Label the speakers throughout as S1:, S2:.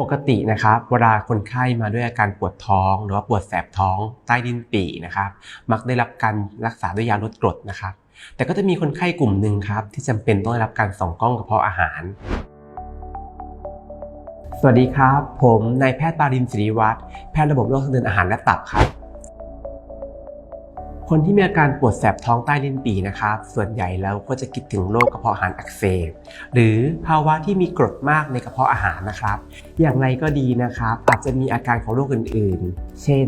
S1: ปกตินะครับเวลาคนไข้มาด้วยอาการปวดท้อง หรือว่าปวดแสบท้องใต้ดินปีนะครับ มักได้รับการรักษาด้วยยาลดกรดนะครับ แต่ก็จะมีคนไข้กลุ่มหนึ่งครับ ที่จำเป็นต้องได้รับการส่องกล้องกระเพาะอาหาร สวัสดีครับ ผมนายแพทย์ปารินศิริวัฒน์แพทย์ระบบโรคทางเดินอาหารและตับครับ คนที่มีอาการปวดแสบท้องใต้ลิ้นปีนะครับ ส่วนใหญ่แล้วก็จะคิดถึงโรคกระเพาะอาหารอักเสบ หรือภาวะที่มีกรดมากในกระเพาะอาหารนะครับ อย่างไรก็ดีนะครับ อาจจะมีอาการของโรคอื่นๆ เช่น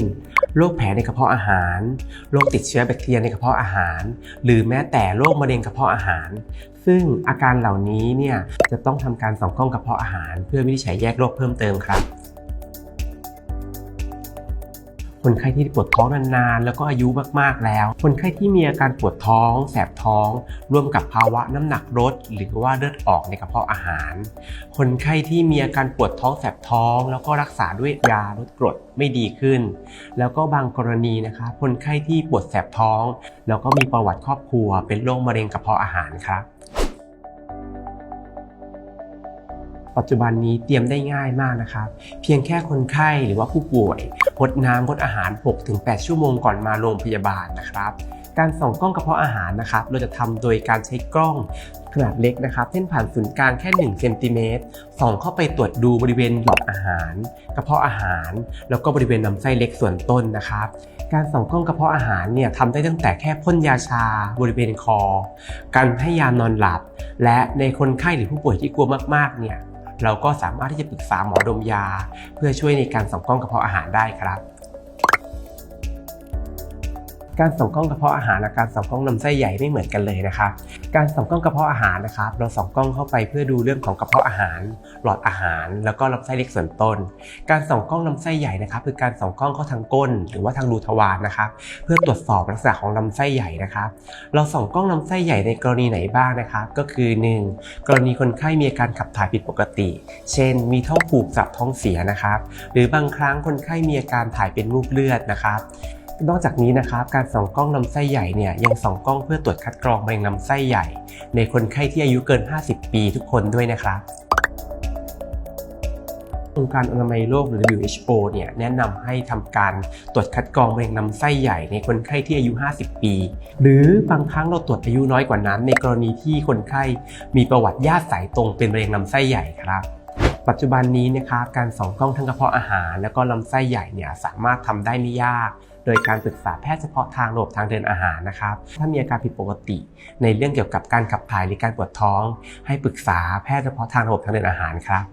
S1: โรคแผลในกระเพาะอาหาร โรคติดเชื้อแบคทีเรียในกระเพาะอาหาร หรือแม้แต่โรคมะเร็งกระเพาะอาหาร ซึ่งอาการเหล่านี้เนี่ยจะต้องทำการส่องกล้องกระเพาะอาหาร เพื่อวินิจฉัยแยกโรคเพิ่มเติมครับ คนไข้ที่ปวดท้องนานๆ แล้วก็อายุมากๆแล้ว คนไข้ที่มีอาการปวดท้อง แสบท้อง ร่วมกับภาวะน้ำหนักลดหรือว่าเลือดออกในกระเพาะอาหาร คนไข้ที่มีอาการปวดท้องแสบท้อง แล้วก็รักษาด้วยยาลดกรดไม่ดีขึ้น แล้วก็บางกรณีนะคะคนไข้ที่ปวดแสบท้อง แล้วก็มีประวัติครอบครัว เป็นโรคมะเร็งกระเพาะอาหารครับ ปัจจุบันนี้เตรียมได้ง่ายมากนะครับ เพียงแค่คนไข้หรือว่าผู้ป่วยงดน้ำงดอาหาร 6-8 ชั่วโมงก่อนมาโรงพยาบาลนะครับ การส่องกล้องกระเพาะอาหารนะครับ เราจะทำโดยการใช้กล้องขนาดเล็กนะครับเส้นผ่านศูนย์กลางแค่ 1 เซนติเมตร ส่องเข้าไปตรวจดูบริเวณหลอดอาหาร กระเพาะอาหาร แล้วก็บริเวณลำไส้เล็กส่วนต้นนะครับ การส่องกล้องกระเพาะอาหารเนี่ยทำได้ตั้งแต่แค่พ่นยาชา บริเวณคอ การให้ยานอนหลับ และในคนไข้หรือผู้ป่วยที่กลัวมากๆเนี่ย เราก็สามารถที่จะปรึกษาหมอดมยา เพื่อช่วยในการส่องกล้องกระเพาะอาหารได้ครับ การส่องกล้องกระเพาะอาหารและการส่องกล้องลำไส้ใหญ่ไม่เหมือนกันเลยนะครับการส่องกล้องกระเพาะอาหารนะครับเราส่องกล้องเข้าไปเพื่อดูเรื่องของกระเพาะอาหาร หลอดอาหาร แล้วก็ลำไส้เล็กส่วนต้น การส่องกล้องลำไส้ใหญ่นะครับคือการส่องกล้องเข้าทางก้น หรือว่าทางรูทวารนะครับเพื่อตรวจสอบลักษณะของลำไส้ใหญ่นะครับเราส่องกล้องลำไส้ใหญ่ในกรณีไหนบ้างนะครับก็คือ 1. กรณีคนไข้มีอาการขับถ่ายผิดปกติ เช่น มีท้องผูกจับท้องเสียนะครับหรือบางครั้งคนไข้มีอาการถ่ายเป็นมูกเลือดนะครับ นอกจากนี้นะครับการส่องกล้องลำไส้ใหญ่เนี่ยยังส่องกล้องเพื่อตรวจคัดกรองมะเร็งลำไส้ใหญ่ ในคนไข้ที่อายุเกิน 50 ปีทุกคนด้วยนะครับองค์การอนามัยโลกหรือ WHO เนี่ยแนะนำให้ทำการตรวจคัดกรองมะเร็งลำไส้ใหญ่ในคนไข้ที่อายุ 50 ปี หรือบางครั้งเราตรวจอายุน้อยกว่านั้น ในกรณีที่คนไข้มีประวัติญาติสายตรงเป็นมะเร็งลำไส้ใหญ่ครับ ปัจจุบันนี้นะครับการส่องกล้องทั้งกระเพาะอาหาร แล้วก็ลำไส้ใหญ่เนี่ยสามารถทำได้ไม่ยาก โดยการปรึกษาแพทย์เฉพาะทางระบบทางเดินอาหารนะครับ ถ้ามีอาการผิดปกติ ในเรื่องเกี่ยวกับการขับถ่ายหรือการปวดท้อง ให้ปรึกษาแพทย์เฉพาะทางระบบทางเดินอาหารครับ